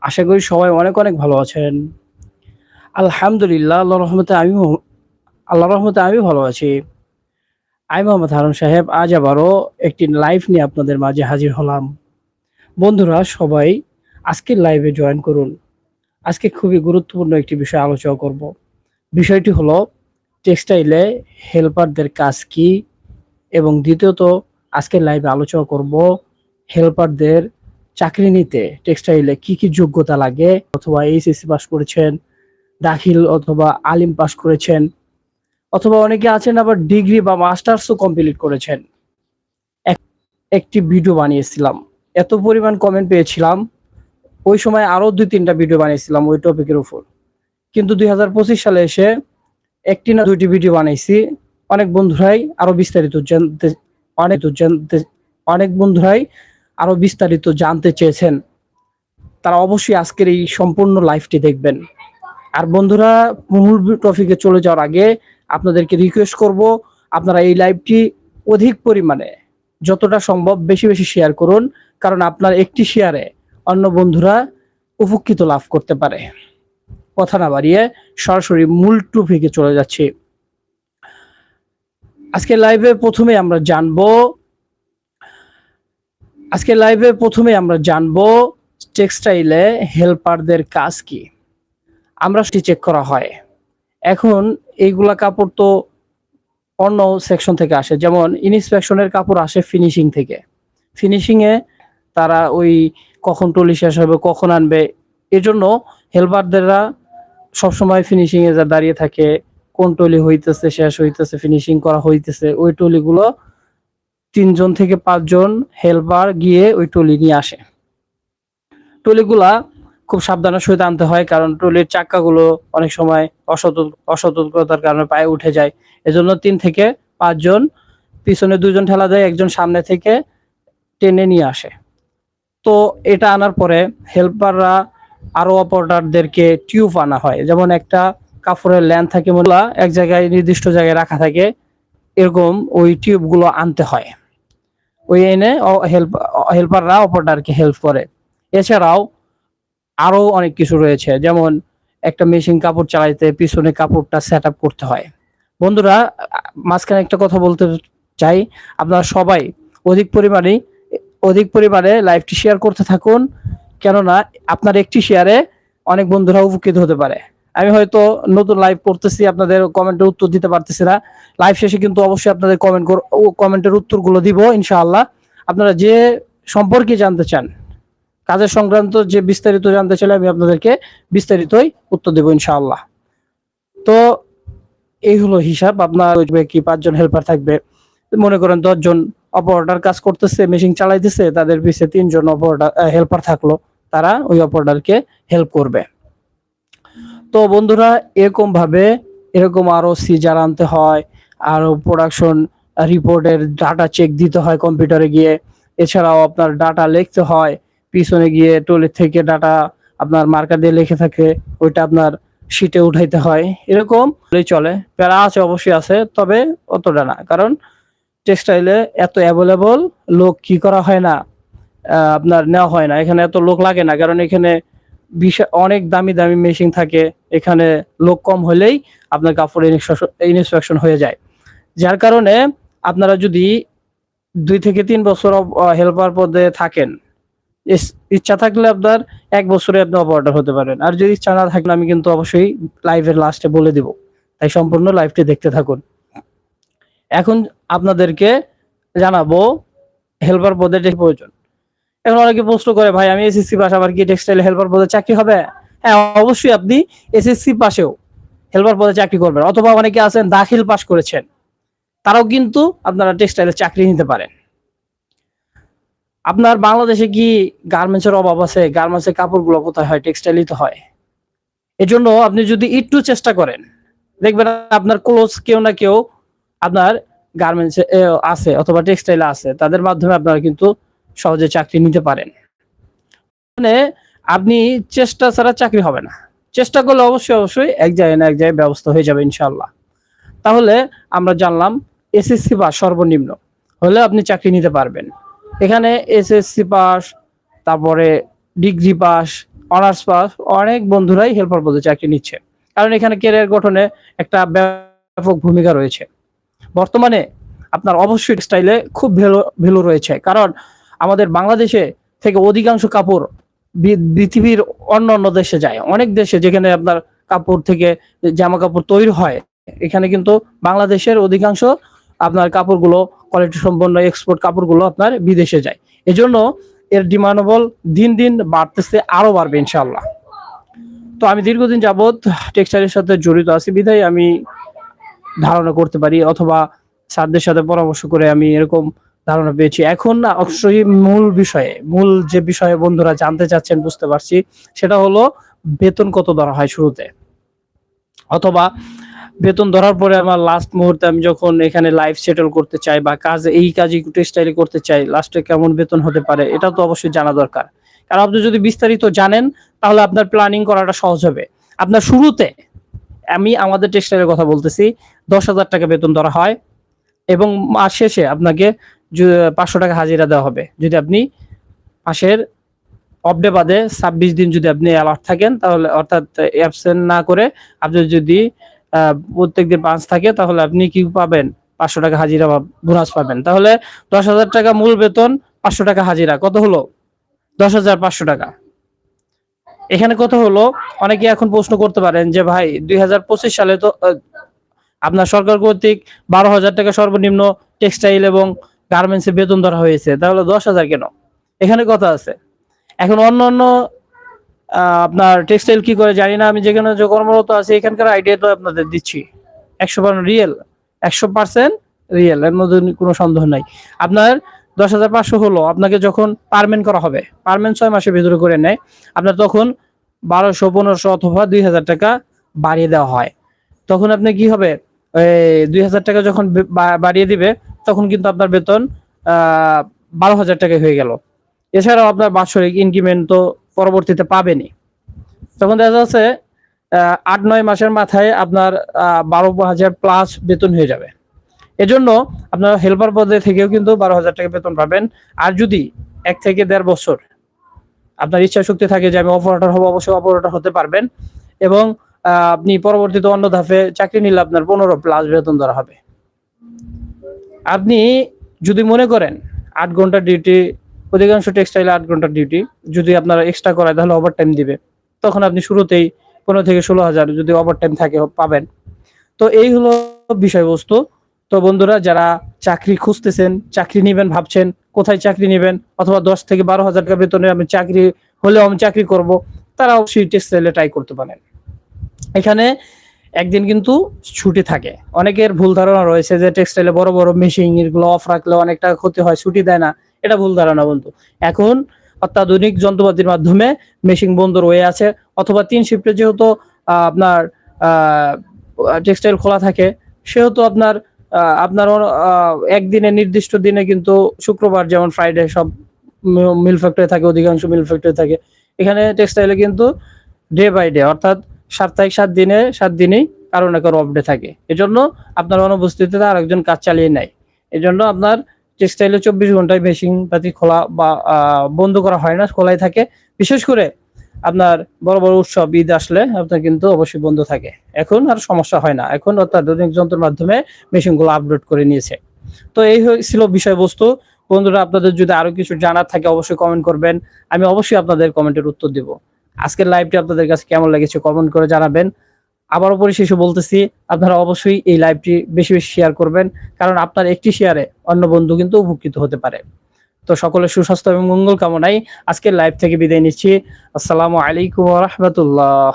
আশা করি সবাই অনেক অনেক ভালো আছেন। আলহামদুলিল্লাহ আল্লাহ রহমতে আমি আল্লাহ রহমতে আমি ভালো আছি। আমি মোহাম্মদ হারুন সাহেব, আজ আবারও একটি লাইভ নিয়ে আপনাদের মাঝে হাজির হলাম। বন্ধুরা, সবাই আজকের লাইভে জয়েন করুন। আজকে খুবই গুরুত্বপূর্ণ একটি বিষয় আলোচনা করব। বিষয়টি হলো টেক্সটাইলে হেল্পারদের কাজ কি? এবং দ্বিতীয়ত আজকের লাইভে আলোচনা করব হেল্পারদের চাকরি নিতে টেক্সটাইলে কি কি যোগ্যতা লাগে? অথবা এইচএসসি পাস করেছেন দাখিল অথবা আলিম পাস করেছেন, অথবা অনেকে আছেন আবার ডিগ্রি বা মাস্টার্সও কমপ্লিট করেছেন। একটি ভিডিও বানিয়েছিলাম। এত পরিমাণ কমেন্ট পেয়েছিলাম। ওই সময় আরও দুই, তিনটা ভিডিও বানিয়েছিলাম ওই টপিকের উপর। কিন্তু দুই হাজার পঁচিশ সালে এসে একটি না দুইটি ভিডিও বানাইছি। অনেক বন্ধুরাই আরও বিস্তারিত জানতে, অনেক জানতে, অনেক বন্ধুরাই আরও বিস্তারিত জানতে চেয়েছেন, তারা অবশ্যই আজকের এই সম্পূর্ণ লাইভটি দেখবেন। আর বন্ধুরা, মূল টপিকে চলে যাওয়ার আগে আপনাদেরকে রিকোয়েস্ট করব, আপনারা এই লাইভটি অধিক পরিমাণে, যতটা সম্ভব বেশি বেশি শেয়ার করুন, কারণ আপনার একটি শেয়ারে অন্য বন্ধুরা উপকৃত লাভ করতে পারে। কথা না বাড়িয়ে সরাসরি মূল টপিকে চলে যাচ্ছি। আজকে লাইভে প্রথমে আমরা জানব আজকে লাইভে প্রথমে আমরা জানব টেক্সটাইলে হেল্পারদের কাজ কি। আমরা সেটি চেক করা হয়। এখন এইগুলা কাপড় তো অন্য সেকশন থেকে আসে, যেমন ইনস্পেকশনের কাপড় আসে ফিনিশিং থেকে। ফিনিশিং এ তারা ওই কখন টলি শেষ হবে, কখন আনবে, এজন্য হেল্পারদেররা সবসময় ফিনিশিং এ যা দাঁড়িয়ে থাকে, কোন টলি হইতেছে, শেষ হইতেছে ফিনিশিং করা হইতেছে, ওই টলিগুলো তিনজন থেকে পাঁচজন হেল্পার গিয়ে ওই টলি নিয়ে আসে। টলিগুলা খুব সাবধানের সহিত আনতে হয় কারণ ট্রলির চাক্কাগুলো অনেক সময় অসতর্ক অসতর্কতার কারণে পায়ে উঠে যায়। এজন্য তিন থেকে পাঁচজন, পিছনে দুজন ঠেলা দেয়, একজন সামনে থেকে টেনে নিয়ে আসে। তো এটা আনার পরে হেল্পাররা আরও অপারেটরদেরকে টিউব আনা হয়। যেমন একটা কাপড়ের ল্যান্ড থাকে মোলা, এক জায়গায় নির্দিষ্ট জায়গায় রাখা থাকে, এরকম ওই টিউবগুলো আনতে হয়। ওই এনে হেল্প হেল্পাররা অপারেটরকে হেল্প করে। এছাড়াও আরও অনেক কিছু রয়েছে, যেমন একটা মেশিন কাপড় চালাইতে পিছনে কাপড়টা সেট করতে হয়। বন্ধুরা, মাঝখানে একটা কথা বলতে চাই, আপনারা সবাই অধিক পরিমাণে অধিক পরিমাণে লাইভটি শেয়ার করতে থাকুন, কেননা আপনার একটি শেয়ারে অনেক বন্ধুরা উপকৃত হতে পারে। আমি হয়তো নতুন লাইভ করতেছি, আপনাদের কমেন্টের উত্তর দিতে পারতেছি না। লাইভ শেষে কিন্তু অবশ্যই আপনাদের কমেন্ট কমেন্টের উত্তরগুলো দিব, ইনশাআল্লাহ। আপনারা যে সম্পর্কে জানতে চান, কাজের সংক্রান্ত যে বিস্তারিত জানতে চাইলে আমি আপনাদেরকে বিস্তারিতই উত্তর দেবো, ইনশাআল্লাহ। তো এই হলো হিসাব, আপনার কি পাঁচজন হেল্পার থাকবে। মনে করেন দশজন অপারেটর কাজ করতেছে মেশিন চালাইতেছে, তাদের পিছিয়ে তিনজন অপারেটর হেল্পার থাকল, তারা ওই অপারেটরকে হেল্প করবে। তো বন্ধুরা এরকম ভাবে এরকম আরও সিজার আনতে হয় আরও প্রোডাকশন রিপোর্টের ডাটা চেক দিতে হয় কম্পিউটারে গিয়ে। এছাড়াও আপনার ডাটা লিখতে হয়, পিছনে গিয়ে টলি থেকে ডাটা আপনার মার্কার দিয়ে লিখে থাকে, ওইটা আপনার শিটে উঠাইতে হয়। এরকম চলে, প্যারা আছে, অবশ্যই আছে, তবে অতটা না, কারণ টেক্সটাইলে এত অ্যাভেলেবল লোক কি করা হয় না আপনার নেওয়া হয় না। এখানে এত লোক লাগে না, কারণ এখানে বিশা, অনেক দামি দামি মেশিন থাকে এখানে লোক কম হলেই আপনার কাপড় ইনস্পেকশন হয়ে যায়। যার কারণে আপনারা যদি দুই থেকে তিন বছর হেল্পার পদে থাকেন ইচ্ছা থাকলে আপনার এক বছরে আপনি অপারেটর হতে পারেন। আর যদি ইচ্ছা না থাকলে আমি কিন্তু অবশ্যই লাইভের লাস্টে বলে দিব। তাই সম্পূর্ণ লাইভটি দেখতে থাকুন। এখন আপনাদেরকে জানাব হেল্পার পদে যে প্রয়োজন। এখন অনেকে প্রশ্ন করে, ভাই, আমি এসএসসি পাস আবার কি টেক্সটাইল হেল্পার পদে চাকরি হবে? হ্যাঁ অবশ্যই আপনি এসএসসি পাশেও হেল্পার পদে চাকরি করবেন অথবা অনেকে আছেন দাখিল পাস করেছেন, তারাও কিন্তু আপনারা টেক্সটাইলে চাকরি নিতে পারেন। আপনার বাংলাদেশে কি গার্মেন্টসের অভাব আছে? গার্মেন্টসের কাপড়গুলো কোথায় হয়? টেক্সটাইলই তো হয়। এজন্য আপনি যদি একটু চেষ্টা করেন, দেখবেন আপনার ক্লোজ কেউ না কেউ আপনার গার্মেন্টস আছে অথবা টেক্সটাইল আছে, তাদের মাধ্যমে আপনারা কিন্তু সহজে চাকরি নিতে পারেন। মানে আপনি চেষ্টা ছাড়া চাকরি হবে না। চেষ্টা করলে অবশ্যই অবশ্যই এক জায়গায় না এক জায়গায় ব্যবস্থা হয়ে যাবে ইনশাল্লাহ তাহলে আমরা জানলাম এসএসসি পাস সর্বনিম্ন, হলে আপনি চাকরি নিতে পারবেন। এখানে এসএসসি পাস, তারপরে ডিগ্রি পাস, অনার্স পাস, অনেক বন্ধুরাই হেল্পার পদে চাকরি নিচ্ছে। কারণ এখানে ক্যারিয়ার গঠনে একটা ব্যাপক ভূমিকা রয়েছে। বর্তমানে আপনার অবশ্যই স্টাইলে খুব ভ্যালু ভ্যালু রয়েছে। কারণ আমাদের বাংলাদেশে থেকে অধিকাংশ কাপড় পৃথিবীর অন্য অন্য দেশে যায়। অনেক দেশে যেখানে আপনার কাপড় থেকে জামা কাপড় তৈরি হয়, এখানে কিন্তু বাংলাদেশের অধিকাংশ আপনার কাপড়গুলো কোয়ালিটি সম্পন্ন এক্সপোর্ট কাপড়গুলো আপনার বিদেশে যায়। এজন্য এর ডিমান্ডেবল দিন দিন বাড়তেছে, আরও বাড়বে ইনশাল্লাহ তো আমি দীর্ঘদিন যাবত টেক্সটাইলের সাথে জড়িত আছি, বিধায় আমি ধারণা করতে পারি অথবা স্যারদের সাথে পরামর্শ করে আমি এরকম ধারণা পেয়েছি। এখন অবশ্যই মূল বিষয়ে, মূল যে বিষয়ে বন্ধুরা জানতে চাচ্ছেন বুঝতে পারছি, সেটা হলো বেতন কত ধরা হয় শুরুতে? অথবা বেতন ধরার পরে আমার লাস্ট মুহূর্তে আমি যখন এখানে লাইফ সেটেল করতে চাই বা কাজ, এই কাজই টেক্সটাইলে করতে চাই লাস্টে কেমন বেতন হতে পারে, এটা তো অবশ্যই জানা দরকার। কারণ আপনি যদি বিস্তারিত জানেন, তাহলে আপনার প্ল্যানিং করাটা সহজ হবে। আপনার শুরুতে, আমি আমাদের টেক্সটাইলের কথা বলতেছি, দশ হাজার টাকা বেতন ধরা হয় এবং মাস শেষে আপনাকে পাঁচশো টাকা হাজিরা দেওয়া হবে। যদি আপনি মাসের অফডে বাদে ছাব্বিশ দিন যদি আপনি অ্যালার্ট থাকেন, তাহলে অর্থাৎ অ্যাবসেন্ট না করে আপনি যদি প্রত্যেক দিন পাঁচ থাকে, তাহলে আপনি কি পাবেন? পাঁচশো টাকা হাজিরা বোনাস পাবেন। তাহলে দশ হাজার টাকা মূল বেতন, পাঁচশো টাকা হাজিরা। কত হলো? দশ হাজার পাঁচশো টাকা। এখানে কত হলো? অনেকে এখন প্রশ্ন করতে পারেন যে, ভাই, দুই হাজার পঁচিশ সালে তো আপনার সরকার কর্তৃক বারো হাজার টাকা সর্বনিম্ন টেক্সটাইল এবং গার্মেন্টসে বেতন ধরা হয়েছে, তাহলে দশ হাজার কেন? এখানে কথা আছে। এখন অন্য অন্য আপনার টেক্সটাইল কি করে জানি না, আমি যেখানে যে কর্মরত আছি, এখানকার আইডিয়া তো আপনাদের দিচ্ছি। একশো পার্সেন্ট রিয়েল একশো পার্সেন্ট রিয়েল এর মধ্যে কোনো সন্দেহ নাই। আপনার দশ হাজার পাঁচশো হলো, আপনাকে যখন পারমেন্ট করা হবে পারমেন্ট ছয় মাসের ভিতরে করে নেয়, আপনার তখন বারোশো, পনেরোশো অথবা দুই হাজার টাকা বাড়িয়ে দেওয়া হয়। তখন আপনি কি হবে? দুই হাজার টাকা যখন বাড়িয়ে দিবে তখন কিন্তু আপনার বেতন বারো হাজার টাকা হয়ে গেল। এছাড়াও আপনার বাৎসরিক ইনক্রিমেন্ট তো পরবর্তীতে পাবেনই। তখন দেখা যাচ্ছে আট নয় মাসের মাথায় আপনার বারো হাজার প্লাস বেতন হয়ে যাবে। এজন্য আপনার হেল্পার পদে থেকেও কিন্তু বারো হাজার টাকা বেতন পাবেন। আর যদি এক থেকে দেড় বছর আপনার ইচ্ছা শক্তি থাকে যে আমি অপারেটর হব, অবশ্যই অপারেটর হতে পারবেন। এবং আপনি পরবর্তীতে অন্য ধাপে চাকরি নিলে আপনার পনেরো প্লাস বেতন ধরা হবে। আপনি যদি মনে করেন আট ঘণ্টা ডিউটি অধিকাংশ টেক্সটাইলে আট ঘণ্টা ডিউটি যদি আপনারা এক্সট্রা করায় তাহলে ওভার টাইম দিবে। তখন আপনি শুরুতেই পনেরো থেকে ষোলো হাজার যদি ওভার টাইম থাকে, পাবেন। তো এই হলো বিষয়বস্তু। তো বন্ধুরা, যারা চাকরি খুঁজতেছেন, চাকরি নেবেন ভাবছেন, কোথায় চাকরি নেবেন, অথবা দশ থেকে বারো হাজার টাকা বেতনে আমি চাকরি হলেও আমি চাকরি করব, তারা অবশ্যই টেক্সটাইলে ট্রাই করতে পারেন। এখানে একদিন কিন্তু ছুটি থাকে। অনেকের ভুল ধারণা রয়েছে যে টেক্সটাইলে বড় বড় মেশিন এগুলো অফ রাখলে অনেক টাকা ক্ষতি হয়, ছুটি দেয় না। এটা ভুল ধারণা বন্ধু। এখন অত্যাধুনিক যন্ত্রপাতির মাধ্যমে মেশিন বন্ধ রয়ে আছে। অথবা তিন শিফটে যেহেতু আপনার টেক্সটাইল খোলা থাকে, সেহেতু আপনার আপনার একদিনে নির্দিষ্ট দিনে কিন্তু শুক্রবার যেমন ফ্রাইডে সব মিল ফ্যাক্টরি থাকে, অধিকাংশ মিল ফ্যাক্টরি থাকে। এখানে টেক্সটাইলে কিন্তু ডে বাই ডে অর্থাৎ সাপ্তাহিক সাত দিনে, সাত দিনেই কারও না কারও অফ ডে থাকে। এজন্য আপনার অনুপস্থিতিতে আরেকজন কাজ চালিয়ে নেয়। এজন্য আপনার টেক্সটাইলে চব্বিশ ঘন্টায় মেশিন পাতি খোলা বা বন্ধ করা হয় না, খোলাই থাকে। বিশেষ করে আপনার বড় বড় উৎসব, ঈদ আসলে আপনার কিন্তু অবশ্যই বন্ধ থাকে। এখন আর সমস্যা হয় না। এখন অত্যাধুনিক যন্ত্রের মাধ্যমে মেশিনগুলো আপডেট করে নিয়েছে। তো এই ছিল বিষয়বস্তু। বন্ধুরা, আপনাদের যদি আরও কিছু জানার থাকে, অবশ্যই কমেন্ট করবেন। আমি অবশ্যই আপনাদের কমেন্টের উত্তর দিব। আজকের লাইভটি আপনাদের কাছে কেমন লেগেছে কমেন্ট করে জানাবেন। আবারও পরিশেষে বলতেছি, আপনারা অবশ্যই এই লাইভটি বেশি বেশি শেয়ার করবেন, কারণ আপনার একটি শেয়ারে অন্য বন্ধু কিন্তু উপকৃত হতে পারে। তো সকলের সুস্বাস্থ্য এবং মঙ্গল কামনায় আজকের লাইভ থেকে বিদায় নিচ্ছি। আসসালামু আলাইকুম রহমতুল্লাহ।